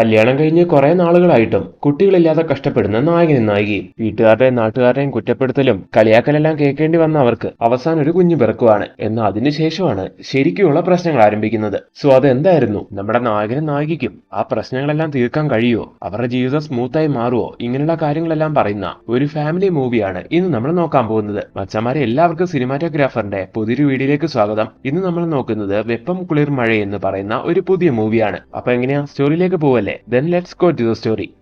കല്യാണം കഴിഞ്ഞ് കുറെ നാളുകളായിട്ടും കുട്ടികളില്ലാതെ കഷ്ടപ്പെടുന്ന നായകനും നായികയും. വീട്ടുകാരുടെയും നാട്ടുകാരുടെയും കുറ്റപ്പെടുത്തലും കളിയാക്കലെല്ലാം കേൾക്കേണ്ടി വന്ന അവർക്ക് അവസാനം ഒരു കുഞ്ഞു പിറക്കുവാണ്. എന്നാൽ അതിനുശേഷമാണ് ശരിക്കുമുള്ള പ്രശ്നങ്ങൾ ആരംഭിക്കുന്നത്. സോ അതെന്തായിരുന്നു? നമ്മുടെ നായകനും നായികയ്ക്കും ആ പ്രശ്നങ്ങളെല്ലാം തീർക്കാൻ കഴിയുമോ? അവരുടെ ജീവിതം സ്മൂത്തായി മാറുമോ? ഇങ്ങനെയുള്ള കാര്യങ്ങളെല്ലാം പറയുന്ന ഒരു ഫാമിലി മൂവിയാണ് ഇന്ന് നമ്മൾ നോക്കാൻ പോകുന്നത്. മച്ചന്മാരെ എല്ലാവർക്കും സിനിമാറ്റോഗ്രാഫറിന്റെ പുതിയൊരു വീഡിയോയിലേക്ക് സ്വാഗതം. ഇന്ന് നമ്മൾ നോക്കുന്നത് വെപ്പം കുളിർ മഴ എന്ന് പറയുന്ന ഒരു പുതിയ മൂവിയാണ് അപ്പൊ എങ്ങനെയാ? സ്റ്റോറിയിലേക്ക് പോവല്ലേ? Then let's go to the story.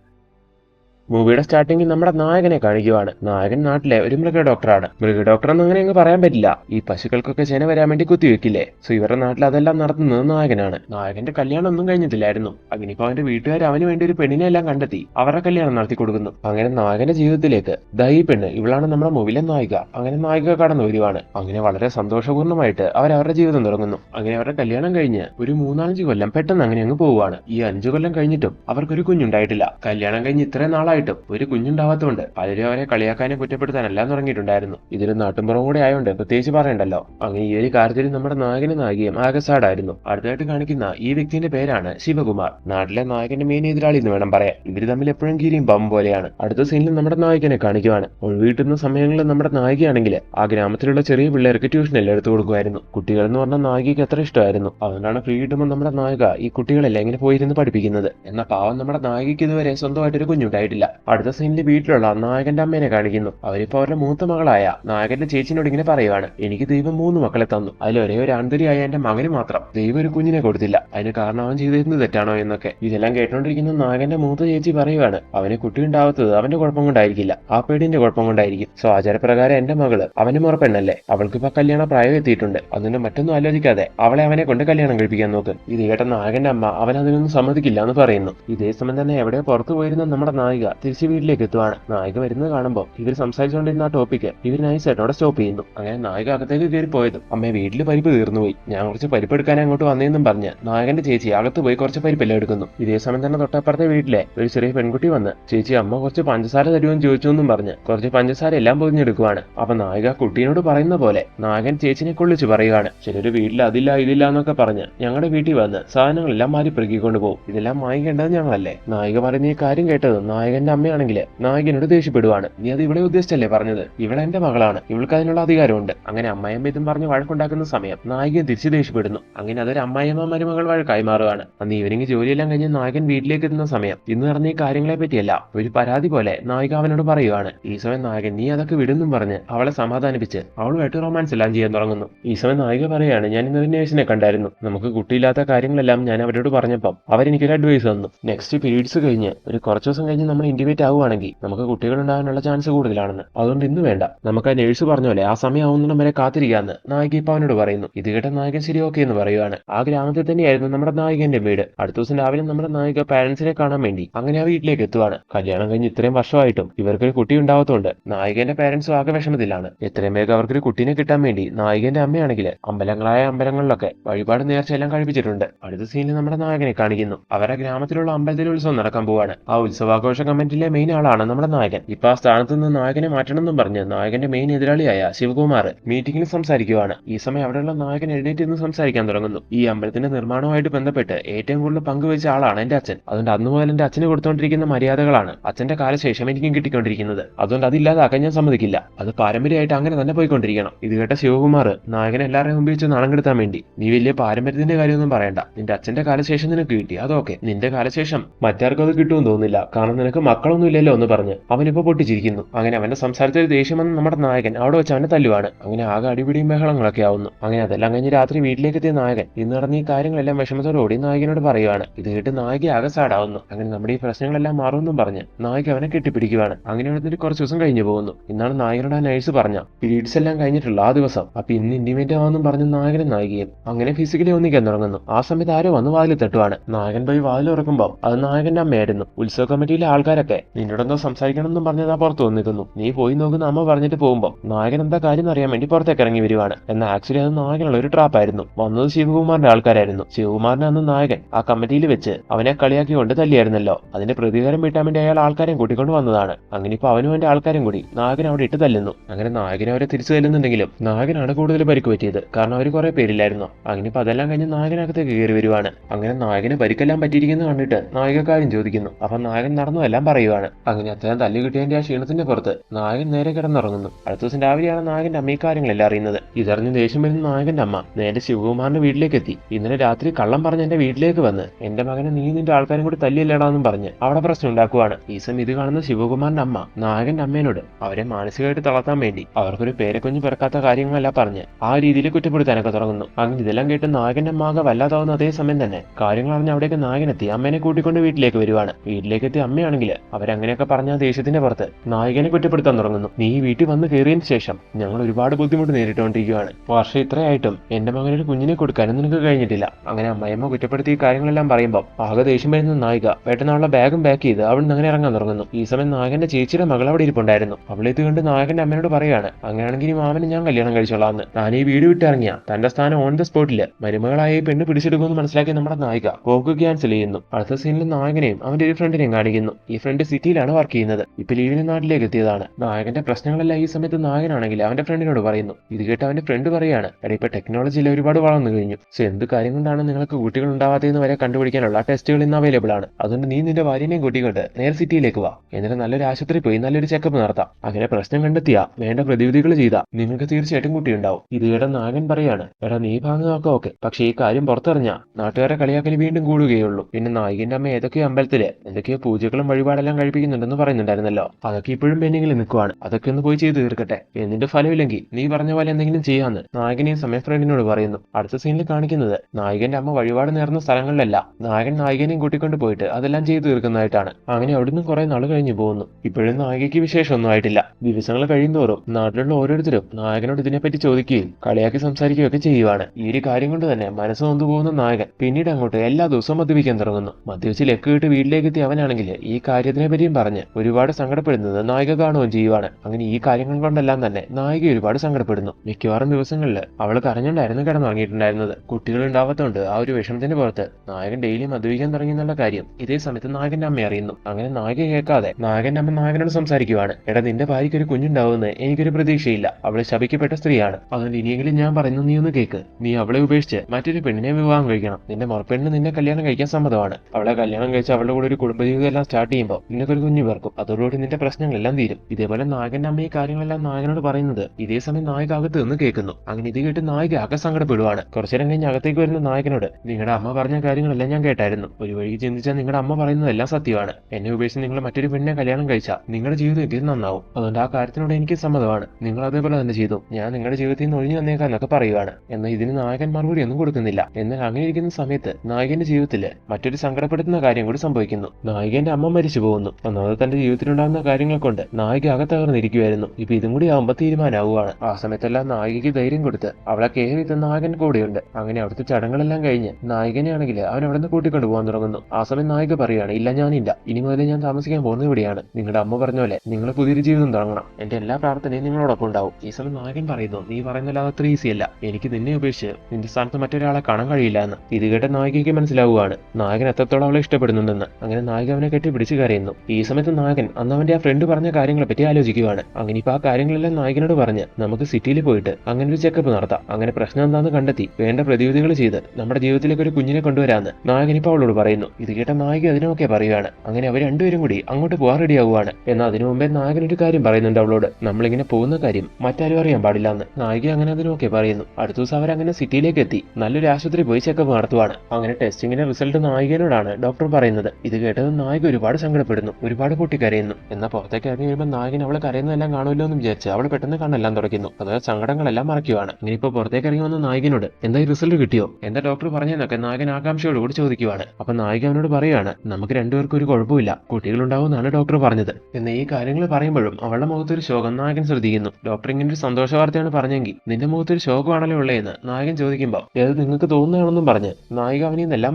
മൂവിയുടെ സ്റ്റാർട്ടിങ്ങിൽ നമ്മുടെ നായകനെ കാണിക്കുവാണ്. നായകൻ നാട്ടിലെ ഒരു മൃഗ ഡോക്ടറാണ് മൃഗ ഡോക്ടർ എന്ന് അങ്ങനെ അങ്ങ് പറയാൻ പറ്റില്ല. ഈ പശുക്കൾക്കൊക്കെ ചെന വരാൻ വേണ്ടി കുത്തിവെക്കില്ലേ? സോ ഇവരുടെ നാട്ടിൽ അതെല്ലാം നടത്തുന്നത് നായകനാണ്. നായകന്റെ കല്യാണം ഒന്നും കഴിഞ്ഞിട്ടില്ലായിരുന്നു. അങ്ങനിപ്പോ അവന്റെ വീട്ടുകാർ അവന് വേണ്ടി ഒരു പെണ്ണിനെ എല്ലാം കണ്ടെത്തി അവരുടെ കല്യാണം നടത്തി കൊടുക്കുന്നു. അങ്ങനെ നായകന്റെ ജീവിതത്തിലേക്ക് ദൈ പെണ്ണ് ഇവളാണ് നമ്മുടെ മൂവിലെ നായിക. അങ്ങനെ നായിക കടന്നു വരുവാണ്. അങ്ങനെ വളരെ സന്തോഷപൂർണമായിട്ട് അവർ അവരുടെ ജീവിതം തുടങ്ങുന്നു. അങ്ങനെ അവരുടെ കല്യാണം കഴിഞ്ഞ് ഒരു മൂന്നാലഞ്ച് കൊല്ലം പെട്ടെന്ന് അങ്ങനെ അങ്ങ് പോവുകയാണ് ഈ അഞ്ചു കൊല്ലം കഴിഞ്ഞിട്ടും അവർക്കൊരു കുഞ്ഞുണ്ടായിട്ടില്ല. കല്യാണം കഴിഞ്ഞ് ഇത്രയും നാളായിട്ടും ഒരു കുഞ്ഞുണ്ടാവാത്തതുകൊണ്ട് പലരും അവരെ കളിയാക്കാനും കുറ്റപ്പെടുത്താനെല്ലാം തുടങ്ങിയിട്ടുണ്ടായിരുന്നു. ഇതിന് നാട്ടുമ്പുറം കൂടെ ആയതുകൊണ്ട് പ്രത്യേകിച്ച് പറയണ്ടല്ലോ. അങ്ങനെ ഈ ഒരു കാര്യത്തിൽ നമ്മുടെ നായകന് നായികയും ആകസാടായിരുന്നു. അടുത്തായിട്ട് കാണിക്കുന്ന ഈ വ്യക്തിന്റെ പേരാണ് ശിവകുമാർ. നാട്ടിലെ നായകന്റെ മെയിൻ എതിരാളി എന്ന് വേണം പറയാൻ. ഇവർ തമ്മിൽ എപ്പോഴും കീരിയും ബം പോലെയാണ്. അടുത്ത സീനിൽ നമ്മുടെ നായകനെ കാണിക്കുവാണ്. ഒഴിവിട്ടുന്ന സമയങ്ങളിൽ നമ്മുടെ നായികയാണെങ്കിൽ ആ ഗ്രാമത്തിലുള്ള ചെറിയ പിള്ളേർക്ക് ട്യൂഷൻ എല്ലാം എടുത്തു കൊടുക്കുമായിരുന്നു. കുട്ടികൾ എന്ന് പറഞ്ഞ നായികയ്ക്ക് എത്ര ഇഷ്ടമായിരുന്നു. അതുകൊണ്ടാണ് ഫ്രീ കിട്ടുമ്പോൾ നമ്മുടെ നായിക ഈ കുട്ടികളെല്ലാം ഇങ്ങനെ പോയിരുന്ന് പഠിപ്പിക്കുന്നത്. എന്നാൽ പാവം നമ്മുടെ നായികയ്ക്ക് ഇതുവരെ സ്വന്തമായിട്ടൊരു കുഞ്ഞുണ്ടായിട്ടില്ല. അടുത്ത സീനിൽ വീട്ടിലുള്ള നായകന്റെ അമ്മേനെ കാണിക്കുന്നു. അവരിപ്പോ അവരുടെ മൂത്ത മകളായ നായകന്റെ ചേച്ചിനോട് ഇങ്ങനെ പറയുവാണ്. എനിക്ക് ദൈവം മൂന്ന് മക്കളെ തന്നു. അതിൽ ഒരേ ഒരു ആന്തരിയായ എന്റെ മകന് മാത്രം. ദൈവം ഒരു കുഞ്ഞിനെ കൊടുത്തില്ല. അതിന് കാരണം അവൻ ചെയ്തിരുന്നത് തെറ്റാണോ എന്നൊക്കെ. ഇതെല്ലാം കേട്ടോണ്ടിരിക്കുന്ന നായകന്റെ മൂത്ത ചേച്ചി പറയുവാണ്. അവന് കുട്ടി ഉണ്ടാവാത്തത് അവന്റെ കുഴപ്പം കൊണ്ടായിരിക്കില്ല. ആ പേടിന്റെ കുഴപ്പം കൊണ്ടായിരിക്കും. സോ ആചാരപ്രകാരം എന്റെ മകൾ അവന് മുറപ്പെണ്ണല്ലേ അവൾക്കിപ്പോ കല്യാണ പ്രായം എത്തിയിട്ടുണ്ട്. അതുകൊണ്ട് മറ്റൊന്നും ആലോചിക്കാതെ അവളെ അവനെ കൊണ്ട് കല്യാണം കഴിപ്പിക്കാൻ നോക്ക്. ഇത് കേട്ട നായകന്റെ അമ്മ അവൻ അതിനൊന്നും സമ്മതിക്കില്ല എന്ന് പറയുന്നു. ഇതേ സമയം തന്നെ എവിടെ പുറത്തു പോയിരുന്ന നമ്മുടെ നായിക തിരിച്ച് വീട്ടിലേക്ക് എത്തുവാണ്. നായിക വരുന്നത് കാണുമ്പോൾ ഇവർ സംസാരിച്ചുകൊണ്ടിരുന്ന ആ ടോപ്പിക്ക് ഇവർ നൈസായിട്ട് അവിടെ സ്റ്റോപ്പ് ചെയ്യുന്നു. അങ്ങനെ നായിക അകത്തേക്ക് കയറി പോയതും അമ്മ വീട്ടിൽ പരിപ്പ് തീർന്നു പോയി ഞാൻ കുറച്ച് പരിപ്പ് എടുക്കാൻ അങ്ങോട്ട് വന്നതെന്നും പറഞ്ഞ് നായകന്റെ ചേച്ചി അകത്ത് പോയി കുറച്ച് പരിപ്പെല്ലാം എടുക്കുന്നു. ഇതേ സമയം തന്നെ തൊട്ടപ്പുറത്തെ വീട്ടിലെ ഒരു ചെറിയ പെൺകുട്ടി വന്ന് ചേച്ചി അമ്മ കുറച്ച് പഞ്ചസാര തരുമെന്ന് ചോദിച്ചു എന്നും പറഞ്ഞ് കുറച്ച് പഞ്ചസാര എല്ലാം പൊതിഞ്ഞെടുക്കുവാണ്. അപ്പൊ നായിക കുട്ടീനോട് പറയുന്ന പോലെ നായകൻ ചേച്ചിനെ കൊള്ളിച്ചു പറയുകയാണ് ചിലര് വീട്ടിൽ അതില്ല ഇതില്ല എന്നൊക്കെ പറഞ്ഞ് ഞങ്ങളുടെ വീട്ടിൽ വന്ന് സാധനങ്ങളെല്ലാം മാറി പെറുക്കിക്കൊണ്ട് പോകും ഇതെല്ലാം വാങ്ങിക്കേണ്ടത് ഞങ്ങളല്ലേ? നായിക പറയുന്ന ഈ കാര്യം കേട്ടത് നായകന്റെ അമ്മയാണെങ്കിൽ നായകനോട് ദേഷ്യപ്പെടുവാണ്. നീ അത് ഇവിടെ ഉദ്ദേശിച്ചല്ലേ പറഞ്ഞത്? ഇവിടെ എന്റെ മകളാണ്. ഇവൾക്ക് അതിനുള്ള അധികാരമുണ്ട്. അങ്ങനെ അമ്മായിയമ്മ ഇതും പറഞ്ഞ് വഴക്കുണ്ടാക്കുന്ന സമയം നായകൻ തിരിച്ചു ദേഷ്യപ്പെടുന്നു. അങ്ങനെ അതൊരു അമ്മായിയമ്മ മരുമകൾ വഴക്കായി മാറുകയാണ് അന്ന് ഈവനിങ് ജോലിയെല്ലാം കഴിഞ്ഞ് നായകൻ വീട്ടിലേക്ക് എത്തുന്ന സമയം ഇന്ന് നടന്ന ഈ കാര്യങ്ങളെ പറ്റിയല്ല ഒരു പരാതി പോലെ നായിക അവനോട് പറയുവാണ്. ഈ സമയം നായകൻ നീ അതൊക്കെ വിടുന്നും പറഞ്ഞ് അവളെ സമാധാനിപ്പിച്ച് അവളുമായിട്ട് റൊമാൻസ് എല്ലാം ചെയ്യാൻ തുടങ്ങുന്നു. ഈ സമയം നായിക പറയാണ് ഞാൻ ഇന്നൊരു നേഴ്സിനെ കണ്ടായിരുന്നു. നമുക്ക് കുട്ടിയില്ലാത്ത കാര്യങ്ങളെല്ലാം ഞാൻ അവരോട് പറഞ്ഞപ്പം അവരെനിക്കൊരു അഡ്വൈസ് തന്നു. നെക്സ്റ്റ് പീരീഡ്സ് കഴിഞ്ഞ് ഒരു കുറച്ച് ദിവസം കഴിഞ്ഞ് നമ്മൾ ഇന്റിമേറ്റ് ആവുകയാണെങ്കിൽ നമുക്ക് കുട്ടികൾ ഉണ്ടാകാനുള്ള ചാൻസ് കൂടുതലാണെന്ന്. അതുകൊണ്ട് ഇന്ന് വേണ്ട. നമുക്ക് ആ നേഴ്സ് പറഞ്ഞ പോലെ ആ സമയം ആവുന്നിടം വരെ കാത്തിരിക്കാന്ന് നായിക ഇപ്പൊ അവനോട് പറയുന്നു. ഇത് കേട്ട നായകൻ ശരി ഓക്കെ എന്ന് പറയുവാണ്. ആ ഗ്രാമത്തിൽ തന്നെയായിരുന്നു നമ്മുടെ നായികന്റെ വീട്. അടുത്ത ദിവസം രാവിലെ നമ്മുടെ നായിക പാരന്റ്സിനെ കാണാൻ വേണ്ടി അങ്ങനെ ആ വീട്ടിലേക്ക് എത്തുവാണ്. കല്യാണം കഴിഞ്ഞ് ഇത്രയും വർഷമായിട്ടും ഇവർക്കൊരു കുട്ടി ഉണ്ടാവാത്തതുകൊണ്ട് നായികന്റെ പാരന്റ്സും ആകെ വിഷമത്തിലാണ്. എത്രയും വേഗം അവർക്കൊരു കുട്ടീനെ കിട്ടാൻ വേണ്ടി നായികന്റെ അമ്മയാണെങ്കിൽ അമ്പലങ്ങളായ അമ്പലങ്ങളിലൊക്കെ വഴിപാട് നേർച്ച എല്ലാം കഴിപ്പിച്ചിട്ടുണ്ട്. അടുത്ത സീനിൽ നമ്മുടെ നായകനെ കാണിക്കുന്നു. അവരുടെ ഗ്രാമത്തിലുള്ള അമ്പലത്തിൽ ഉത്സവം നടക്കാൻ പോവാണ്. ആ ഉത്സവാഘോഷ കമ്മിറ്റിയിലെ മെയിൻ ആളാണ് നമ്മുടെ നായകൻ. ഇപ്പൊ ആ സ്ഥാനത്ത് നിന്ന് നായകനെ മാറ്റണം എന്നും പറഞ്ഞ് നായകന്റെ മെയിൻ എതിരാളിയായ ശിവകുമാർ മീറ്റിംഗിൽ സംസാരിക്കുവാണ് ഈ സമയം അവിടെയുള്ള നായകൻ എഴുന്നേറ്റ് നിന്ന് സംസാരിക്കാൻ തുടങ്ങുന്നു. ഈ അമ്പലത്തിന്റെ നിർമ്മാണവുമായിട്ട് ബന്ധപ്പെട്ട് ഏറ്റവും കൂടുതൽ പങ്കുവച്ച ആളാണ് എന്റെ അച്ഛൻ. അതുകൊണ്ട് അന്ന് മുതൽ എന്റെ അച്ഛന് കൊടുത്തുകൊണ്ടിരിക്കുന്ന മര്യാദകളാണ് അച്ഛന്റെ കാലശേഷം എനിക്കും കിട്ടിക്കൊണ്ടിരിക്കുന്നത്. അതുകൊണ്ട് അതില്ലാതാക്കാൻ ഞാൻ സമ്മതിക്കില്ല. അത് പാരമ്പര്യമായിട്ട് അങ്ങനെ തന്നെ പോയിക്കൊണ്ടിരിക്കണം. ഇത് കേട്ട ശിവകുമാർ നായകൻ എല്ലാവരെയും മുമ്പിൽ വെച്ച് നാണം കെടുത്താൻ വേണ്ടി. നീ വലിയ പാരമ്പര്യത്തിന്റെ കാര്യമൊന്നും പറയണ്ട. നിന്റെ അച്ഛന്റെ കാലശേഷം നിനക്ക് കിട്ടി. അതൊക്കെ. നിന്റെ കാലശേഷം മറ്റാർക്കും അത് കിട്ടുമെന്ന് തോന്നുന്നില്ല. കാരണം നിനക്ക് മക്കളൊന്നും ഇല്ലല്ലോ എന്ന് പറഞ്ഞ് അവനിപ്പോ പൊട്ടിച്ചിരിക്കുന്നു. അങ്ങനെ അവന്റെ സംസാരത്തിൽ ദേഷ്യം വന്ന് നമ്മുടെ നായകൻ അവിടെ വെച്ച് അവനെ തല്ലുവാണ്. അങ്ങനെ ആകെ അടിപിടിയും ബഹളങ്ങളൊക്കെ ആവുന്നു. അങ്ങനെ അതെല്ലാം കഴിഞ്ഞ് രാത്രി വീട്ടിലേക്ക് എത്തിയ നായകൻ ഇന്ന് നടന്ന ഈ കാര്യങ്ങളെല്ലാം വിഷമത്തോടുകൂടി നായകനോട് പറയുവാണ്. ഇത് കേട്ട് നായിക ആകെ സാടാവുന്നു അങ്ങനെ നമ്മുടെ ഈ പ്രശ്നങ്ങളെല്ലാം മാറുമെന്നും പറഞ്ഞ് നായിക അവനെ കെട്ടിപ്പിടിക്കുവാണ്. അങ്ങനെ എടുത്തിട്ട് കുറച്ച് ദിവസം കഴിഞ്ഞു പോകുന്നു. ഇന്നാണ് നായകനോട് ആ നഴ്സ് പറഞ്ഞ പീരീഡ്സ് എല്ലാം കഴിഞ്ഞിട്ടുള്ള ആ ദിവസം. അപ്പൊ ഇന്ന് ഇന്റിമേറ്റ് ആവാന്നും പറഞ്ഞ് നായകനും നായികയും അങ്ങനെ ഫിസിക്കലി ഒന്നിക്കാൻ തുടങ്ങുന്നു. ആ സമയത്ത് ആരോ വന്ന് വാതിൽ തട്ടുവാണ്. നായകൻ പോയി വാതിൽ ഉറക്കുമ്പോൾ അത് നായകന്റെ അമ്മയായിരുന്നു. ഉത്സവ കമ്മിറ്റിയിലെ ആൾക്കാർ കൂട്ടുകാരൊക്കെ നിന്നോടെന്തോ സംസാരിക്കണമെന്നും പറഞ്ഞതാ പുറത്തു വന്നിരുന്നു. നീ പോയി നോക്കുന്ന അമ്മ പറഞ്ഞിട്ട് പോകുമ്പോൾ നായകൻ എന്താ കാര്യം അറിയാൻ വേണ്ടി പുറത്തേക്ക് ഇറങ്ങി വരുവാണ്. എന്നാൽ ആക്ച്വലി അത് നായകനുള്ള ഒരു ട്രാപ്പായിരുന്നു വന്നത് ശിവകുമാറിന്റെ ആൾക്കാരായിരുന്നു. ശിവകുമാറിനെ അന്ന് നായകൻ ആ കമ്മിറ്റിയിൽ വെച്ച് അവനെ കളിയാക്കി കൊണ്ട് തല്ലിയായിരുന്നല്ലോ. അതിന്റെ പ്രതികാരം വീട്ടാൻ വേണ്ടി അയാൾ ആൾക്കാരെയും കൂട്ടിക്കൊണ്ട് വന്നതാണ്. അങ്ങനെ ഇപ്പൊ അവനും അവന്റെ ആൾക്കാരും കൂടി നായകൻ അവിടെ ഇട്ട് തല്ലുന്നു. അങ്ങനെ നായകൻ അവരെ തിരിച്ചു തല്ലുന്നുണ്ടെങ്കിലും നായകനാണ് കൂടുതൽ പരിക്ക് പറ്റിയത്. കാരണം അവർ കുറെ പേരില്ലായിരുന്നു. അങ്ങനെ ഇപ്പൊ അതെല്ലാം കഴിഞ്ഞ് നായകനകത്തേക്ക് കയറി വരുവാണ്. അങ്ങനെ നായകന് പരിക്കെല്ലാം പറ്റിയിരിക്കുന്നത് കണ്ടിട്ട് നായികക്കാരും ചോദിക്കുന്നു. അപ്പൊ നായകൻ നടന്നതെല്ലാം പറയുവാണ്. അങ്ങനെ അദ്ദേഹം തല്ലു കിട്ടിയതിന്റെ ആ ക്ഷീണത്തിന്റെ പുറത്ത് നായകൻ നേരെ കിടന്നുറങ്ങുന്നു. അടുത്ത ദിവസം രാവിലെയാണ് നായകന്റെ അമ്മ ഈ കാര്യങ്ങളെല്ലാം അറിയുന്നത്. ഇതറിഞ്ഞ് ദേഷ്യം വരുന്ന നായകന്റെ അമ്മ നേരെ ശിവകുമാറിന്റെ വീട്ടിലേക്ക് എത്തി ഇന്നലെ രാത്രി കള്ളം പറഞ്ഞ് എന്റെ വീട്ടിലേക്ക് വന്ന് എന്റെ മകനെ നീ നിന്റെ ആൾക്കാരും കൂടി തല്ലിയില്ലടാന്നും പറഞ്ഞ് അവിടെ പ്രശ്നം ഉണ്ടാക്കുവാണ്. ഈ സമയം ഇത് കാണുന്ന ശിവകുമാറിന്റെ അമ്മ നായകന്റെ അമ്മേനോട് അവരെ മാനസികമായിട്ട് തളർത്താൻ വേണ്ടി അവർക്കൊരു പേരെക്കുഞ്ഞ് പിറക്കാത്ത കാര്യങ്ങളെല്ലാം പറഞ്ഞ് ആ രീതിയിൽ കുറ്റപ്പെടുത്താനൊക്കെ തുടങ്ങുന്നു. അങ്ങനെ ഇതെല്ലാം കേട്ട് നായകന്റെ അമ്മ വല്ലാതാവുന്ന അതേ സമയം തന്നെ. കാര്യങ്ങൾ അറിഞ്ഞ് അവിടേക്ക് നായകനെത്തി അമ്മേനെ കൂട്ടിക്കൊണ്ട് വീട്ടിലേക്ക് വരുവാണ്. വീട്ടിലേക്ക് എത്തിയ അമ്മയാണെങ്കിൽ അവരങ്ങനെയൊക്കെ പറഞ്ഞ ദേഷ്യത്തിന്റെ പുറത്ത് നായകനെ കുറ്റപ്പെടുത്താൻ തുടങ്ങുന്നു. നീ വീട്ടിൽ വന്ന് കയറിയതിന് ശേഷം ഞങ്ങൾ ഒരുപാട് ബുദ്ധിമുട്ട് നേരിട്ടുകൊണ്ടിരിക്കുകയാണ്. വർഷം ഇത്രയായിട്ടും എന്റെ മകനൊരു കുഞ്ഞിനെ കൊടുക്കാനും നിനക്ക് കഴിഞ്ഞിട്ടില്ല. അങ്ങനെ അമ്മയമ്മ കുറ്റപ്പെടുത്തി കാര്യങ്ങളെല്ലാം പറയുമ്പോൾ ആകെ ദേഷ്യം വരുന്ന നായിക പെട്ടെന്ന് അവളുടെ ബാഗും പാക്ക് ചെയ്ത് അവിടെ നിന്ന് അങ്ങനെ ഇറങ്ങാൻ തുടങ്ങുന്നു. ഈ സമയം നായകന്റെ ചേച്ചിയുടെ മകൾ അവിടെ ഇരിപ്പുണ്ടായിരുന്നു. അവളെ ഇത് കണ്ട് നായകന്റെ അമ്മയോട് പറയാണ് അങ്ങനെയാണെങ്കിൽ മാമനെ ഞാൻ കല്യാണം കഴിച്ചോളാന്ന്. ഞാൻ ഈ വീട് വിട്ടിറങ്ങിയ തന്റെ സ്ഥാനം ഓൺ ദ സ്പോട്ടിൽ മരുമകളായ പെണ്ണ് പിടിച്ചെടുക്കുമെന്ന് മനസ്സിലാക്കി നമ്മുടെ നായിക പോക്ക് ക്യാൻസൽ ചെയ്യുന്നു. അടുത്ത സീനിൽ നായകനെയും അവന്റെ ഒരു ഫ്രണ്ടിനെയും കാണിക്കുന്നു. ഈ ഫ്രണ്ട് സിറ്റിയിലാണ് വർക്ക് ചെയ്യുന്നത്. ഇപ്പൊ ലീവിന് നാട്ടിലേക്ക് എത്തിയതാണ് നായകന്റെ പ്രശ്നങ്ങളെല്ലാം ഈ സമയത്ത് നായകനാണെങ്കിൽ അവന്റെ ഫ്രണ്ടിനോട് പറയുന്നു. ഇത് കേട്ട് അവന്റെ ഫ്രണ്ട് പറയാണ് എടാ ഇപ്പൊ ടെക്നോളജിയിൽ ഒരുപാട് വളർന്നു കഴിഞ്ഞു. സോ എന്ത് കാര്യം കൊണ്ടാണ് നിങ്ങൾക്ക് കുട്ടികൾ ഉണ്ടാവാത്തതെന്ന് വരെ കണ്ടുപിടിക്കാനുള്ള ടെസ്റ്റുകൾ ഇന്ന് അവൈലബിൾ ആണ്. അതുകൊണ്ട് നീ നിന്റെ ഭാര്യനെയും കൂട്ടിക്കൊണ്ട് നേരെ സിറ്റിയിലേക്ക് വാ. എന്നിട്ട് നല്ലൊരു ആശുപത്രി പോയി നല്ലൊരു ചെക്കപ്പ് നടത്താം. അങ്ങനെ പ്രശ്നം കണ്ടെത്തിയാ വേണ്ട പ്രതിവിധികൾ ചെയ്താ നിങ്ങൾക്ക് തീർച്ചയായിട്ടും കുട്ടിയുണ്ടാവും. ഇത് കേട്ട നായകൻ പറയാണ് എടാ നീ ഭാഗമൊക്കെ ഓക്കെ പക്ഷെ ഈ കാര്യം പുറത്തറിഞ്ഞാ നാട്ടുകാരെ കളിയാക്കൽ വീണ്ടും കൂടുകയുള്ളൂ. പിന്നെ നായികന്റെ അമ്മ ഏതൊക്കെയോ അമ്പലത്തിൽ എന്തൊക്കെയോ പൂജകളും വഴിപാടെല്ലാം കഴിപ്പിക്കുന്നുണ്ടെന്ന് പറയുന്നുണ്ടായിരുന്നല്ലോ. അതൊക്കെ ഇപ്പോഴും പെൻഡിങ്ങിൽ നിൽക്കുവാണ്. അതൊക്കെ ഒന്ന് പോയി ചെയ്തു തീർക്കട്ടെ. എന്നിട്ട് ഫലമില്ലെങ്കിൽ നീ പറഞ്ഞ പോലെ എന്തെങ്കിലും ചെയ്യാന്ന് നായകനെയും സമയഫ്രണ്ടിനോട് ഫ്രണ്ടിനോട് പറയുന്നു. അടുത്ത സീനിൽ കാണിക്കുന്നത് നായകന്റെ അമ്മ വഴിപാട് നേർന്ന സ്ഥലങ്ങളിലല്ല. നായകൻ നായികനെയും കൂട്ടിക്കൊണ്ട് പോയിട്ട് അതെല്ലാം ചെയ്തു തീർക്കുന്നതായിട്ടാണ്. അങ്ങനെ അവിടുന്ന് കുറെ നാൾ കഴിഞ്ഞു പോകുന്നു. ഇപ്പോഴും നായികയ്ക്ക് വിശേഷമൊന്നും ആയിട്ടില്ല. ദിവസങ്ങൾ കഴിയുന്തോറും നാട്ടിലുള്ള ഓരോരുത്തരും നായകനോട് ഇതിനെപ്പറ്റി ചോദിക്കുകയും കളിയാക്കി സംസാരിക്കുകയൊക്കെ ചെയ്യുവാണ്. ഈ ഒരു കാര്യം കൊണ്ട് തന്നെ മനസ്സ് വന്നു പോകുന്ന നായകൻ പിന്നീട് അങ്ങോട്ട് എല്ലാ ദിവസവും മദ്യപിക്കാൻ തുടങ്ങുന്നു. മദ്യപിച്ച് ലക്ക് വീട്ടിലേക്ക് എത്തിയ അവനാണെങ്കിൽ ഈ കാര്യത്തിനെ പറ്റിയും പറഞ്ഞ് ഒരുപാട് സങ്കടപ്പെടുന്നത് നായിക കാണുകയും ചെയ്യുവാണ് അങ്ങനെ ഈ കാര്യങ്ങൾ കൊണ്ടെല്ലാം തന്നെ നായിക ഒരുപാട് സങ്കടപ്പെടുന്നു. മിക്കവാറും ദിവസങ്ങളിൽ അവൾ കരഞ്ഞുണ്ടായിരുന്നു കിടന്നുറങ്ങിയിട്ടുണ്ടായിരുന്നത്. കുട്ടികൾ ഉണ്ടാവാത്തതുകൊണ്ട് ആ ഒരു വിഷമത്തിന്റെ പുറത്ത് നായകൻ ഡെയിലി മദ്യപിക്കാൻ തുടങ്ങി എന്നുള്ള കാര്യം ഇതേ സമയത്ത് നായകന്റെ അമ്മ അറിയുന്നു. അങ്ങനെ നായിക കേൾക്കാതെ നായകന്റെ അമ്മ നായകനോട് സംസാരിക്കുവാണ്. എടാ നിന്റെ ഭാര്യയ്ക്ക് ഒരു കുഞ്ഞുണ്ടാവുമെന്ന് എനിക്കൊരു പ്രതീക്ഷയില്ല. അവൾ ശപിക്കപ്പെട്ട സ്ത്രീയാണ്. അതുകൊണ്ട് ഇനിയെങ്കിലും ഞാൻ പറയുന്നു നീ ഒന്ന് കേക്ക്. നീ അവളെ ഉപേക്ഷിച്ച് മറ്റൊരു പെണ്ണിനെ വിവാഹം കഴിക്കണം. നിന്റെ മുറപ്പെണ്ണ് നിന്നെ കല്യാണം കഴിക്കാൻ സമ്മതമാണ്. അവളെ കല്യാണം കഴിച്ച് അവളുടെ കൂടെ ഒരു കുടുംബജീവിതം എല്ലാം സ്റ്റാർട്ട് ചെയ്യുമ്പോൾ നിനക്കൊരു കുഞ്ഞു പേർക്കും അതോടുകൂടി നിന്റെ പ്രശ്നങ്ങളെല്ലാം തീരും. ഇതേപോലെ നായകന്റെ അമ്മ ഈ കാര്യങ്ങളെല്ലാം നായകനോട് പറയുന്നത് ഇതേ സമയം നായക അകത്ത് നിന്ന് കേൾക്കുന്നു. അങ്ങനെ ഇത് കേട്ട് നായിക ആകെ സങ്കടപ്പെടുവാണ്. കുറച്ചേരം കഴിഞ്ഞ് അകത്തേക്ക് വരുന്ന നായകനോട് നിങ്ങളുടെ അമ്മ പറഞ്ഞ കാര്യങ്ങളെല്ലാം ഞാൻ കേട്ടായിരുന്നു. ഒരു വഴി ചിന്തിച്ചാൽ നിങ്ങളുടെ അമ്മ പറയുന്നതെല്ലാം സത്യമാണ്. എന്നെ ഉപേക്ഷിച്ച് നിങ്ങൾ മറ്റൊരു പെണ്ണിനെ കല്യാണം കഴിച്ചാൽ നിങ്ങളുടെ ജീവിതം ഇതിൽ നന്നാവും. അതുകൊണ്ട് ആ കാര്യത്തിനോട് എനിക്ക് സമ്മതമാണ്. നിങ്ങൾ അതേപോലെ തന്നെ ചെയ്തു. ഞാൻ നിങ്ങളുടെ ജീവിതത്തിൽ നിന്ന് ഒഴിഞ്ഞു വന്നേക്കാന്നൊക്കെ പറയുവാണ്. എന്നാൽ ഇതിന് നായകൻ മറുപടി ഒന്നും കൊടുക്കുന്നില്ല. എന്നാൽ അങ്ങനെ ഇരിക്കുന്ന സമയത്ത് നായകന്റെ ജീവിതത്തിൽ മറ്റൊരു സങ്കടപ്പെടുത്തുന്ന കാര്യം കൂടി സംഭവിക്കുന്നു. നായകന്റെ അമ്മ മരിച്ചു. പോകുന്നു. ഒന്നാമത് തന്റെ ജീവിതത്തിലുണ്ടാകുന്ന കാര്യങ്ങൾ കൊണ്ട് നായിക അകത്തകർന്നിരിക്കുമായിരുന്നു ഇപ്പൊ ഇതും കൂടി ആവുമ്പോ തീരുമാനമാവുകയാണ് ആ സമയത്തെല്ലാം നായികയ്ക്ക് ധൈര്യം കൊടുത്ത് അവളെ കയറി നായകൻ കൂടെയുണ്ട്. അങ്ങനെ അവിടുത്തെ ചടങ്ങുകളെല്ലാം കഴിഞ്ഞ് നായികനെ ആണെങ്കിൽ അവൻ അവിടെ നിന്ന് കൂട്ടിക്കൊണ്ടു പോകാൻ തുടങ്ങുന്നു. ആ സമയം നായിക പറയാണ് ഇല്ല ഞാനില്ല. ഇനി മുതലേ ഞാൻ താമസിക്കാൻ പോകുന്നത് ഇവിടെയാണ്. നിങ്ങളുടെ അമ്മ പറഞ്ഞ പോലെ നിങ്ങൾ പുതിയൊരു ജീവിതം തുടങ്ങണം. എന്റെ എല്ലാ പ്രാർത്ഥനയും നിങ്ങളോടൊപ്പം ഉണ്ടാവും. ഈ സമയം നായകൻ പറയുന്നു നീ പറയുന്നല്ലാതെ അത്ര ഈസി അല്ല. എനിക്ക് നിന്നെ ഉപേക്ഷിച്ച് നിന്റെ സ്ഥാനത്ത് മറ്റൊരാളെ കാണാൻ കഴിയില്ല എന്ന്. ഇത് കേട്ട നായികയ്ക്ക് മനസ്സിലാവുകയാണ് നായകൻ എത്രത്തോളം അവളെ ഇഷ്ടപ്പെടുന്നുണ്ടെന്ന്. അങ്ങനെ നായിക അവനെ കെട്ടി പിടിച്ച് കരയുന്നു ഈ സമയത്ത് നായകൻ അന്ന് അവന്റെ ആ ഫ്രണ്ട് പറഞ്ഞ കാര്യങ്ങളെ പറ്റി ആലോചിക്കുകയാണ് അങ്ങനെ ഇപ്പൊ ആ കാര്യങ്ങളെല്ലാം നായകനോട് പറഞ്ഞ് നമുക്ക് സിറ്റിയിൽ പോയിട്ട് അങ്ങനെ ഒരു ചെക്കപ്പ് നടത്താം. അങ്ങനെ പ്രശ്നം എന്താണെന്ന് കണ്ടെത്തി വേണ്ട പ്രതിവിധികൾ ചെയ്ത് നമ്മുടെ ജീവിതത്തിലേക്ക് ഒരു കുഞ്ഞിനെ കൊണ്ടുവരാന്ന് നായകൻ ഇപ്പൊ അവളോട് പറയുന്നു. ഇത് കേട്ട നായകൻ അതിനൊക്കെ പറയുകയാണ് അങ്ങനെ അവർ രണ്ടുപേരും കൂടി അങ്ങോട്ട് പോകാൻ റെഡിയാവുകയാണ് എന്നാൽ അതിനു മുമ്പേ നായകൻ ഒരു കാര്യം പറയുന്നുണ്ട് അവളോട്. നമ്മളിങ്ങനെ പോകുന്ന കാര്യം മറ്റാരും അറിയാൻ പാടില്ല എന്ന് നായിക അങ്ങനെ അതിനൊക്കെ പറയുന്നു. അടുത്ത ദിവസം അവരങ്ങനെ സിറ്റിയിലേക്ക് എത്തി. നല്ലൊരു ആശുപത്രി പോയി ചെക്കപ്പ് നടത്തുവാണ്. അങ്ങനെ ടെസ്റ്റിങ്ങിന്റെ റിസൾട്ട് നായികനോടാണ് ഡോക്ടർ പറയുന്നത്. ഇത് കേട്ടത് നായിക ഒരുപാട് സങ്കടപ്പെടുന്നു. ഒരുപാട് പൊട്ടിക്കരയുന്നു എന്നാൽ പുറത്തേക്ക് ഇറങ്ങി വരുമ്പോൾ നായകൻ അവളെ കരയുന്നതെല്ലാം കാണുമല്ലോ എന്ന് വിചാരിച്ച് അവൾ പെട്ടെന്ന് കണ്ണെല്ലാം തുടയ്ക്കുന്നു. അതായത് സങ്കടങ്ങളെല്ലാം മറയ്ക്കുവാണ്. ഇനി ഇപ്പോൾ പുറത്തേക്ക് ഇറങ്ങി വന്ന നായികനോട് എന്താ റിസൾട്ട് കിട്ടിയോ? എന്താ ഡോക്ടർ പറഞ്ഞെന്നൊക്കെ നായകൻ ആകാംക്ഷയോടുകൂടി ചോദിക്കുവാണ്. അപ്പൊ നായിക അവനോട് പറയുകയാണ് നമുക്ക് രണ്ടുപേർക്കും ഒരു കുഴപ്പമില്ല. കുട്ടികളുണ്ടാവുമെന്നാണ് ഡോക്ടർ പറഞ്ഞത്. എന്നാൽ ഈ കാര്യങ്ങൾ പറയുമ്പോഴും അവളുടെ മുഖത്തൊരു ശോകം നായകൻ ശ്രദ്ധിക്കുന്നു. ഡോക്ടർ ഇങ്ങനെ ഒരു സന്തോഷ വാർത്തയാണ് പറഞ്ഞെങ്കിൽ നിന്റെ മുഖത്തൊരു ശോകമാണല്ലോ ഉള്ളതെന്ന് നായകൻ ചോദിക്കുമ്പോൾ ഏത് നിങ്ങൾക്ക് തോന്നുകയാണെന്നും പറഞ്ഞ്. നായിക അവനിൽ നിന്നെല്ലാം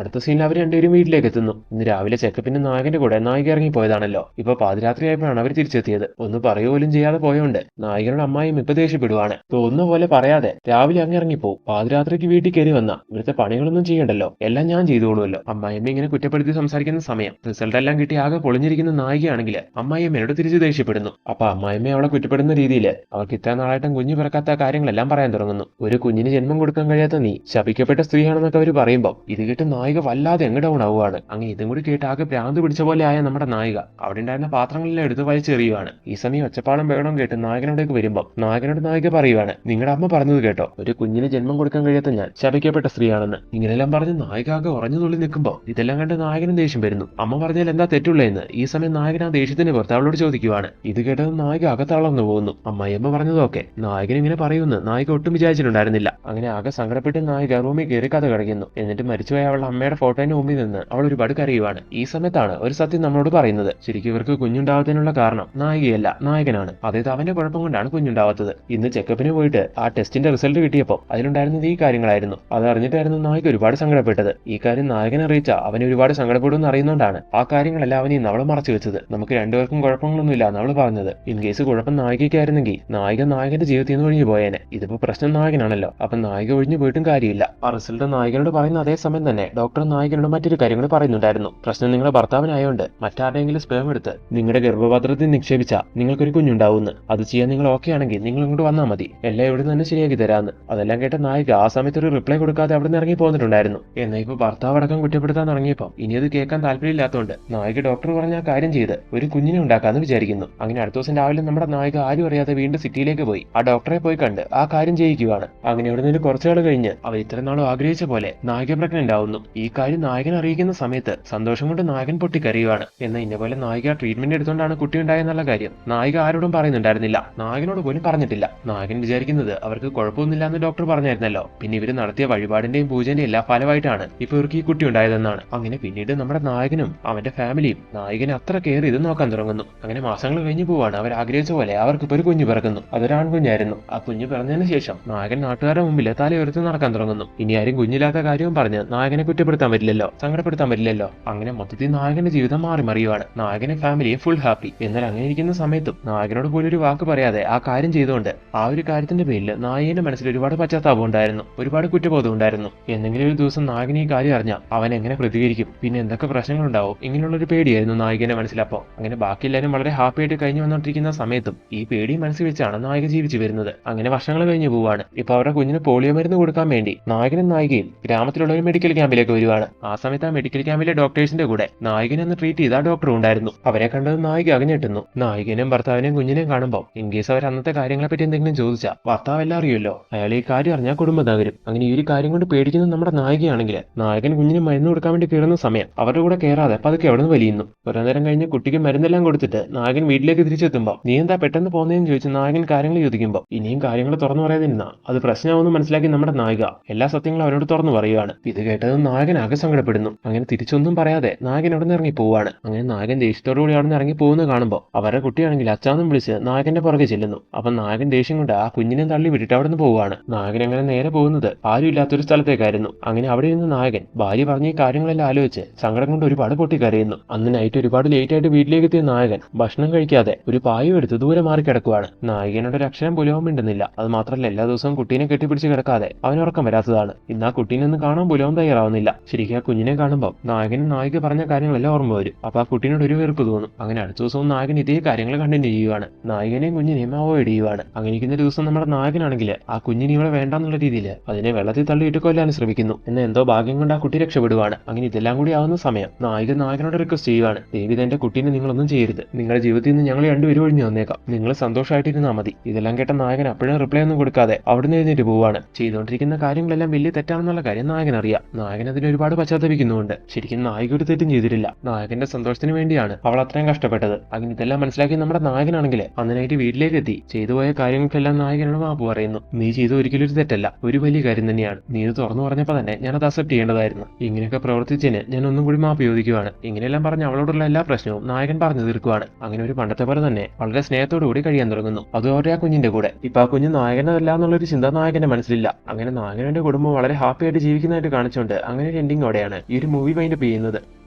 അടുത്ത സീനിൽ അവർ രണ്ടുപേരും വീട്ടിലേക്ക് എത്തുന്നു. ഇന്ന് രാവിലെ ചെക്കപ്പിന് നായകൻ നായകന്റെ കൂടെ നായിക ഇറങ്ങി പോയതാണല്ലോ. ഇപ്പൊ പാതിരാത്രിയായപ്പോഴാണ് അവർ തിരിച്ചെത്തിയത്. ഒന്ന് പറയുപോലും ചെയ്യാതെ പോയോണ്ട് നായികനോട് അമ്മായിയും ഇപ്പൊ ദേഷ്യപ്പെടുവാണ്. തോന്നുന്ന പോലെ പറയാതെ രാവിലെ അങ്ങ് ഇറങ്ങിപ്പോവും പാതിരാത്രിക്ക് വീട്ടിൽ കയറി വന്ന. ഇവിടുത്തെ പണികളൊന്നും ചെയ്യണ്ടല്ലോ. എല്ലാം ഞാൻ ചെയ്തോളുമല്ലോ അമ്മായിയമ്മ ഇങ്ങനെ കുറ്റപ്പെടുത്തി സംസാരിക്കുന്ന സമയം. റിസൾട്ട് എല്ലാം കിട്ടി ആകെ പൊളിഞ്ഞിരിക്കുന്ന നായികയാണെങ്കിൽ അമ്മായിയമ്മയോട് തിരിച്ചു ദേഷ്യപ്പെടുന്നു. അപ്പൊ അമ്മായിയമ്മ അവളെ കുറ്റപ്പെടുന്ന രീതിയിൽ അവർക്ക് ഇത്ര നാളായിട്ടും കുഞ്ഞു പിറക്കാത്ത കാര്യങ്ങളെല്ലാം പറയാൻ തുടങ്ങുന്നു. ഒരു കുഞ്ഞിന് ജന്മം കൊടുക്കാൻ കഴിയാത്ത നീ ശപിക്കപ്പെട്ട സ്ത്രീയാണെന്നൊക്കെ അവർ പറയുമ്പോൾ ഇത് കേട്ട് നായിക വല്ലാതെ എങ്ങ് ഡൗൺ ആവുകയാണ് അങ്ങ് ഇതും കൂടി കേട്ട് ആകെ ഭ്രാന്ത് പോലെ ആയ നമ്മുടെ നായിക. അവിടെ ഉണ്ടായിരുന്ന പാത്രങ്ങളെല്ലാം എടുത്ത് വലിച്ചെറിയുവാണ്. ഈ സമയം ഒച്ചപ്പാടും വേണം കേട്ട് നായകനോടേക്ക് വരുമ്പോൾ നായകനോട് നായിക പറയുവാണ് നിങ്ങളുടെ അമ്മ പറഞ്ഞത് കേട്ടോ. ഒരു കുഞ്ഞിന് ജന്മം കൊടുക്കാൻ കഴിയാത്ത ഞാൻ ശപിക്കപ്പെട്ട സ്ത്രീയാണെന്ന്. ഇങ്ങനെല്ലാം പറഞ്ഞ് നായിക ആകെ ഉറഞ്ഞു തുള്ളി നിൽക്കുമ്പോൾ ഇതെല്ലാം കണ്ട് നായകനും ദേഷ്യം വരുന്നു. അമ്മ പറഞ്ഞാൽ എന്താ തെറ്റുള്ളതെന്ന് ഈ സമയം നായകൻ ആ ദേഷ്യത്തിന് പുറത്ത് അവളോട് ചോദിക്കുവാണ്. ഇത് കേട്ടത് നായിക അകത്തളർന്നു പോകുന്നു. അമ്മയമ്മ പറഞ്ഞതൊക്കെ നായകൻ ഇങ്ങനെ പറയുമെന്ന് നായിക ഒട്ടും വിചാരിച്ചിട്ടുണ്ടായിരുന്നില്ല. അങ്ങനെ ആകെ സങ്കടപ്പെട്ട് നായിക റൂമിൽ കയറി കഥ കിടക്കുന്നു എന്നിട്ട് മരിച്ചുപോയ അവളുടെ അമ്മയുടെ ഫോട്ടോയിന് മുമ്പിൽ നിന്ന് അവൾ ഒരുപാട് കരയുവാണ്. ഈ സമയത്താണ് ഒരു സത്യം നമ്മളോട് പറയുന്നത്. ശരിക്കും ഇവർക്ക് കുഞ്ഞുണ്ടാവാത്തതിനുള്ള കാരണം നായികയല്ല നായകനാണ്. അതായത് അവന്റെ കുഴപ്പം കൊണ്ടാണ് കുഞ്ഞുണ്ടാവാത്തത്. ഇന്ന് ചെക്കപ്പിന് പോയിട്ട് ആ ടെസ്റ്റിന്റെ റിസൾട്ട് കിട്ടിയപ്പോൾ അതിലുണ്ടായിരുന്നത് ഈ കാര്യങ്ങളായിരുന്നു. അത് അറിഞ്ഞിട്ടായിരുന്നു നായിക ഒരുപാട് സങ്കടപ്പെട്ടത്. ഈ കാര്യം നായകൻ അറിയിച്ച അവനെ ഒരുപാട് സങ്കടപ്പെടുമെന്ന് അറിയുന്നതുകൊണ്ടാണ് ആ കാര്യങ്ങളെല്ലാം അവൻ ഇന്ന് അവളെ മറച്ചു വെച്ചത്. നമുക്ക് രണ്ടുപേർക്കും കുഴപ്പങ്ങളൊന്നുമില്ല എന്ന് അവൾ പറഞ്ഞത്. ഇൻ കേസ് കുഴപ്പം നായികയ്ക്കായിരുന്നെങ്കിൽ നായിക നായകന്റെ ജീവിതത്തിൽ നിന്ന് ഒഴിഞ്ഞു പോയേനെ. ഇതിപ്പോ പ്രശ്നം നായകനാണല്ലോ. അപ്പൊ നായിക ഒഴിഞ്ഞു പോയിട്ടും കാര്യമില്ല. ആ റിസൾട്ട് നായകനോട് പറയുന്ന അതേ സമയം തന്നെ ഡോക്ടർ നായകനോട് മറ്റൊരു കാര്യങ്ങൾ പറയുന്നുണ്ടായിരുന്നു. പ്രശ്നം നിങ്ങളുടെ ഭർത്താവിനായോണ്ട് മറ്റാരുടെയെങ്കിലും സ്പേം എടുത്ത് നിങ്ങളുടെ ഗർഭപാത്രത്തിൽ നിക്ഷേപിച്ച നിങ്ങൾക്കൊരു കുഞ്ഞുണ്ടാവുമെന്ന് അത് ചെയ്യാൻ നിങ്ങൾ ഓക്കെ ആണെങ്കിൽ നിങ്ങൾ ഇങ്ങോട്ട് വന്നാൽ മതി. എല്ലാം ഇവിടെ തന്നെ ശരിയാക്കി തരാമെന്ന് അതെല്ലാം കേട്ട നായിക ആ സമയത്ത് ഒരു റിപ്ലൈ കൊടുക്കാതെ അവിടെ നിന്ന് ഇറങ്ങി പോന്നിട്ടുണ്ടായിരുന്നു. എന്നാൽ ഇപ്പൊ ഭർത്താവ് അടക്കം കുറ്റപ്പെടുത്താൻ തുടങ്ങിയപ്പോൾ ഇനി അത് കേൾക്കാൻ താല്പര്യമില്ലാത്തതുകൊണ്ട് നായിക ഡോക്ടർ പറഞ്ഞ ആ കാര്യം ചെയ്ത് ഒരു കുഞ്ഞിനെ ഉണ്ടാക്കാന്ന് വിചാരിക്കുന്നു. അങ്ങനെ അടുത്ത ദിവസം രാവിലെ നമ്മുടെ നായിക ആരും അറിയാതെ വീണ്ടും സിറ്റിയിലേക്ക് പോയി. ആ ഡോക്ടറെ പോയി കണ്ട് ആ കാര്യം ചെയ്യിക്കുകയാണ്. അങ്ങനെ ഇവിടെ നിന്ന് കുറച്ചുനാൾ കഴിഞ്ഞ് അവർ ഇത്ര നാളും ആഗ്രഹിച്ച പോലെ നായിക പ്രഗ്നന്റ് ആവുന്നു. ഈ കാര്യം നായകൻ അറിയിക്കുന്ന സമയത്ത് സന്തോഷം കൊണ്ട് നായകൻ പൊട്ടിക്കരയുവാണ് എന്നാൽ ഇന്ന പോലെ നായിക ട്രീറ്റ്മെന്റ് എടുത്തുകൊണ്ടാണ് കുട്ടി ഉണ്ടായെന്നുള്ള കാര്യം. നായിക ആരോടും പറയുന്നുണ്ടായിരുന്നില്ല. നായകനോട് പോലും പറഞ്ഞിട്ടില്ല. നായകൻ വിചാരിക്കുന്നത് അവർക്ക് കുഴപ്പമൊന്നുമില്ല എന്ന് ഡോക്ടർ പറഞ്ഞായിരുന്നല്ലോ. പിന്നെ ഇവർ നടത്തിയ വഴിപാടിന്റെയും പൂജന്റെയും എല്ലാ ഫലമായിട്ടാണ് ഇപ്പൊ ഇവർക്ക് ഈ കുട്ടി ഉണ്ടായതെന്നാണ്. അങ്ങനെ പിന്നീട് നമ്മുടെ നായകനും അവന്റെ ഫാമിലിയും നായകനെ അത്ര കെയർ ചെയ്ത് നോക്കാൻ തുടങ്ങുന്നു. അങ്ങനെ മാസങ്ങൾ കഴിഞ്ഞു പോവാണ്. അവർ ആഗ്രഹിച്ച പോലെ അവർക്ക് ഇപ്പൊ ഒരു കുഞ്ഞു പിറക്കുന്നു. അതൊരാൺ കുഞ്ഞായിരുന്നു ആ കുഞ്ഞ് പിറന്നതിന് ശേഷം നായകൻ നാട്ടുകാരുടെ മുമ്പിൽ തല ഉയർത്തി നടക്കാൻ തുടങ്ങുന്നു. ഇനി ആരും കുഞ്ഞില്ലാത്ത കാര്യവും പറഞ്ഞ് നായകനെ കുറ്റപ്പെടുത്താൻ പറ്റില്ലല്ലോ സങ്കടപ്പെടുത്താൻ പറ്റില്ലല്ലോ. അങ്ങനെ മൊത്തത്തിൽ നായകന്റെ ജീവിതം മാറി മറിയുവാണ്. നായകനെ ഫാമിലിയെ ഫുൾ ഹാപ്പി എന്നാൽ അങ്ങനെ ഇരിക്കുന്ന സമയത്തും നായകനോട് പോലും ഒരു വാക്ക് പറയാതെ ആ കാര്യം ചെയ്തുകൊണ്ട് ആ ഒരു കാര്യത്തിന്റെ പേരിൽ നായകന്റെ മനസ്സിൽ ഒരുപാട് പശ്ചാത്താപം ഉണ്ടായിരുന്നു. ഒരുപാട് കുറ്റബോധം ഉണ്ടായിരുന്നു. എന്തെങ്കിലും ഒരു ദിവസം നായകൻ ഈ കാര്യം അറിഞ്ഞാൽ അവൻ എങ്ങനെ പ്രതികരിക്കും? പിന്നെ എന്തൊക്കെ പ്രശ്നങ്ങൾ ഉണ്ടാവും? ഇങ്ങനെയുള്ള ഒരു പേടിയായിരുന്നു നായികന്റെ മനസ്സിലപ്പോ അങ്ങനെ ബാക്കി എല്ലാവരും വളരെ ഹാപ്പി ആയിട്ട് കഴിഞ്ഞു വന്നോണ്ടിരിക്കുന്ന സമയത്തും ഈ പേടി മനസ്സിൽ വെച്ചാണ് നായിക ജീവിച്ചു വരുന്നത്. അങ്ങനെ വർഷങ്ങൾ കഴിഞ്ഞു പോവാണ്. ഇപ്പൊ അവരുടെ കുഞ്ഞിന് പോളിയോ മരുന്ന് കൊടുക്കാൻ വേണ്ടി നായകനും നായികയും ഗ്രാമത്തിലുള്ള ഒരു മെഡിക്കൽ ക്യാമ്പിലേക്ക് വരുവാണ്. ആ സമയത്ത് ആ മെഡിക്കൽ ക്യാമ്പിലെ ഡോക്ടേഴ്സിന്റെ കൂടെ നായകനെ ഒന്ന് ട്രീറ്റ് ചെയ്ത ഡോക്ടറും ഉണ്ടായിരുന്നു. അവരെ കണ്ടത് നായിക അകഞ്ഞിട്ടുന്നു. നായികനും ഭർത്താവിനെയും കുഞ്ഞിനെയും കാണുമ്പോൾ ഇൻ കേസ് അവർ അന്നത്തെ കാര്യങ്ങളെ പറ്റി എന്തെങ്കിലും ചോദിച്ചാൽ ഭർത്താവ് എല്ലാം അറിയുമല്ലോ. അയാൾ ഈ കാര്യം അറിഞ്ഞാൽ കുടുംബം തകരും. അങ്ങനെ ഈ ഒരു കാര്യം കൊണ്ട് പേടിക്കുന്നത് നമ്മുടെ നായികയാണെങ്കിൽ നായകൻ കുഞ്ഞിന് മരുന്ന് കൊടുക്കാൻ വേണ്ടി കയറുന്ന സമയം അവരുടെ കൂടെ കയറാതെ പതുക്കെ അവിടെ നിന്ന് വലിയുന്നു. കുറേ നേരം കഴിഞ്ഞ് കുട്ടിക്ക് മരുന്നെല്ലാം കൊടുത്തിട്ട് നായകൻ വീട്ടിലേക്ക് തിരിച്ചെത്തുമ്പോൾ നീ എന്താ പെട്ടെന്ന് പോകുന്നതെന്ന് ചോദിച്ച് നായകൻ കാര്യങ്ങൾ ചോദിക്കുമ്പോൾ ഇനിയും കാര്യങ്ങൾ തുറന്നു പറയാതിരുന്ന? അത് പ്രശ്നമാവുമെന്ന് മനസ്സിലാക്കി നമ്മുടെ നായിക എല്ലാ സത്യങ്ങളും അവരോട് തുറന്നു പറയുകയാണ്. ഇത് കേട്ടത് നായകൻ ആകെ സങ്കടപ്പെടുന്നു. അങ്ങനെ തിരിച്ചൊന്നും പറയാതെ നായകൻ അവിടെ ഇറങ്ങി പോവാണ്. അങ്ങനെ നായകൻ ദേഷ്യത്തോടു കൂടി അവിടെ നിന്ന് ഇറങ്ങി പോകുന്നത് കാണുമ്പോൾ അവരുടെ കുട്ടിയാണെങ്കിൽ അച്ചാന്നും വിളിച്ച് നായകന്റെ പുറകെ ചെല്ലുന്നു. അപ്പൊ നായകൻ ദേഷ്യം കൊണ്ട് ആ കുഞ്ഞിനെ തള്ളി വിട്ടിട്ട് അവിടെ നിന്ന് പോവാണ്. നായകൻ അങ്ങനെ നേരെ പോകുന്നത് ആരും ഇല്ലാത്തൊരു സ്ഥലത്തേക്കായിരുന്നു. അങ്ങനെ അവിടെ ഇരുന്ന് നായകൻ ഭാര്യ പറഞ്ഞ കാര്യങ്ങളെല്ലാം ആലോചിച്ച് സങ്കടം കൊണ്ട് ഒരുപാട് പൊട്ടിക്കരയുന്നു. അന്ന് നൈറ്റ് ഒരുപാട് ലേറ്റ് ആയിട്ട് വീട്ടിലേക്ക് എത്തിയ നായകൻ ഭക്ഷണം കഴിക്കാതെ ഒരു പായും എടുത്ത് ദൂരെ മാറി കിടക്കുവാണ്. നായകനോട് ഒരു അക്ഷരം പുലവും മിണ്ടുന്നില്ല. അത് മാത്രമല്ല എല്ലാ ദിവസവും കുട്ടീനെ കെട്ടിപ്പിടിച്ച് കിടക്കാതെ അവൻ ഉറക്കം വരാത്തതാണ്. ഇന്ന് ആ കുട്ടീനെ ഒന്ന് കാണാൻ പുലവും തയ്യാറാവുന്നില്ല. ശരിക്കും ആ കുഞ്ഞിനെ കാണുമ്പോൾ നായകനും നായിക പറഞ്ഞ കാര്യങ്ങളെല്ലാം ഓർമ്മ വരും അപ്പോൾ ആ കുട്ടീനോട് ഒരു വെറുപ്പ് തോന്നും. അങ്ങനെ അടുത്ത ദിവസവും നായകൻ ഇതേ കാര്യങ്ങൾ കണ്ടിന്യൂ ചെയ്യുവാണ്. നായകനെയും കുഞ്ഞിനെയും അവോയ്ഡ് ചെയ്യുവാണ് അങ്ങനെ ഇരിക്കുന്ന ദിവസം നമ്മുടെ നായകനാണെങ്കിൽ ആ കുഞ്ഞിനെ ഇവിടെ വേണ്ടാന്നുള്ള രീതിയിൽ അതിനെ വെള്ളത്തിൽ തള്ളിയിട്ട് കൊല്ലാൻ ശ്രമിക്കുന്നു. എന്നാൽ എന്തോ ഭാഗ്യം കൊണ്ട് ആ കുട്ടി രക്ഷപ്പെടുവാണ്. അങ്ങനെ ഇതെല്ലാം കൂടി ആവുന്ന സമയം നായകൻ നായകനോട് റിക്വസ്റ്റ് ചെയ്യുവാണ്. ദേവിത എന്റെ കുട്ടീനെ നിങ്ങളൊന്നും ചെയ്യരുത്. നിങ്ങളുടെ ജീവിതത്തിൽ നിന്ന് ഞങ്ങൾ രണ്ടുപേരും ഒഴിഞ്ഞു വന്നേക്കാം. നിങ്ങൾ സന്തോഷമായിട്ടിരുന്നാൽ മതി. ഇതെല്ലാം കേട്ട നായകൻ അപ്പോഴും റിപ്ലൈ ഒന്നും കൊടുക്കാതെ അവിടുന്ന് എഴുന്നേറ്റ് പോവാണ് ചെയ്തുകൊണ്ടിരിക്കുന്ന കാര്യങ്ങളെല്ലാം വലിയ തെറ്റാണെന്നുള്ള കാര്യം നായകൻ അറിയാം നായകൻ അതിന് ഒരുപാട് പശ്ചാത്തപിക്കുന്നുണ്ട് ശരിക്കും നായിക ഒരു തെറ്റും ചെയ്തിട്ടില്ല. നായകന്റെ സന്തോഷത്തിന് വേണ്ടിയാണ്. അവൾ അത്രയും കഷ്ടപ്പെട്ടത്. അങ്ങനെ ഇതെല്ലാം മനസ്സിലാക്കി നമ്മുടെ നായകനാണെങ്കിൽ അന്നനായിട്ട് വീട്ടിലേക്ക് എത്തി ചെയ്തു പോയ കാര്യങ്ങൾക്കെല്ലാം നായകനോട് മാപ്പ് പറയുന്നു. നീ ചെയ്ത ഒരിക്കലും ഒരു തെറ്റല്ല. ഒരു വലിയ കാര്യം തന്നെയാണ്. നീ ഇത് തുറന്നു പറഞ്ഞപ്പോൾ തന്നെ ഞാൻ അത് അക്സെപ്റ്റ് ചെയ്യേണ്ടതായിരുന്നു. ഇങ്ങനെയൊക്കെ പ്രവർത്തിച്ചതിന് ഞാൻ ഒന്നും കൂടി മാപ്പ് ചോദിക്കുവാണ്. ഇങ്ങനെയെല്ലാം പറഞ്ഞ് അവളോടുള്ള എല്ലാ പ്രശ്നവും നായകൻ പറഞ്ഞു തീർക്കുവാണ്. അങ്ങനെ ഒരു പണ്ടത്തെ പോലെ തന്നെ വളരെ സ്നേഹത്തോടു കൂടി കഴിയാൻ തുടങ്ങുന്നു. അതോടെ ആ കുഞ്ഞിന്റെ കൂടെ. ഇപ്പൊ ആ കുഞ്ഞ് നായകനല്ല എന്നുള്ളൊരു ചിന്ത നായകന്റെ മനസ്സിലില്ല. അങ്ങനെ നായകന്റെ കുടുംബം വളരെ ഹാപ്പി ആയിട്ട് ജീവിക്കുന്നതായിട്ട് കാണിച്ചുകൊണ്ട് അങ്ങനെ ഒരു എൻഡിങ്ങോടെയാണ് ഈ ഒരു മൂവി വൈൻഡപ്പ് ചെയ്യുന്നത്.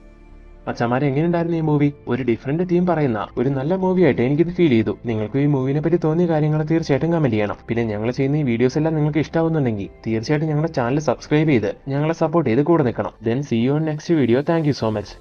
അച്ഛന്മാരെ എങ്ങനെയുണ്ടായിരുന്നു ഈ മൂവി ഒരു ഡിഫറെന്റ് തീം പറയുന്ന ഒരു നല്ല മൂവി ആയിട്ട് എനിക്കിത് ഫീൽ ചെയ്തു. നിങ്ങൾക്ക് ഈ മൂവിനെ പറ്റി തോന്നിയ കാര്യങ്ങൾ തീർച്ചയായിട്ടും കമന്റ് ചെയ്യണം. പിന്നെ ഞങ്ങൾ ചെയ്യുന്ന ഈ വീഡിയോസ് എല്ലാം നിങ്ങൾക്ക് ഇഷ്ടാവുന്നുണ്ടെങ്കിൽ തീർച്ചയായിട്ടും ഞങ്ങളുടെ ചാനൽ സബ്സ്ക്രൈബ് ചെയ്ത് ഞങ്ങളെ സപ്പോർട്ട് ചെയ്ത് കൂടെ നിൽക്കണം. Then see you next video thank so much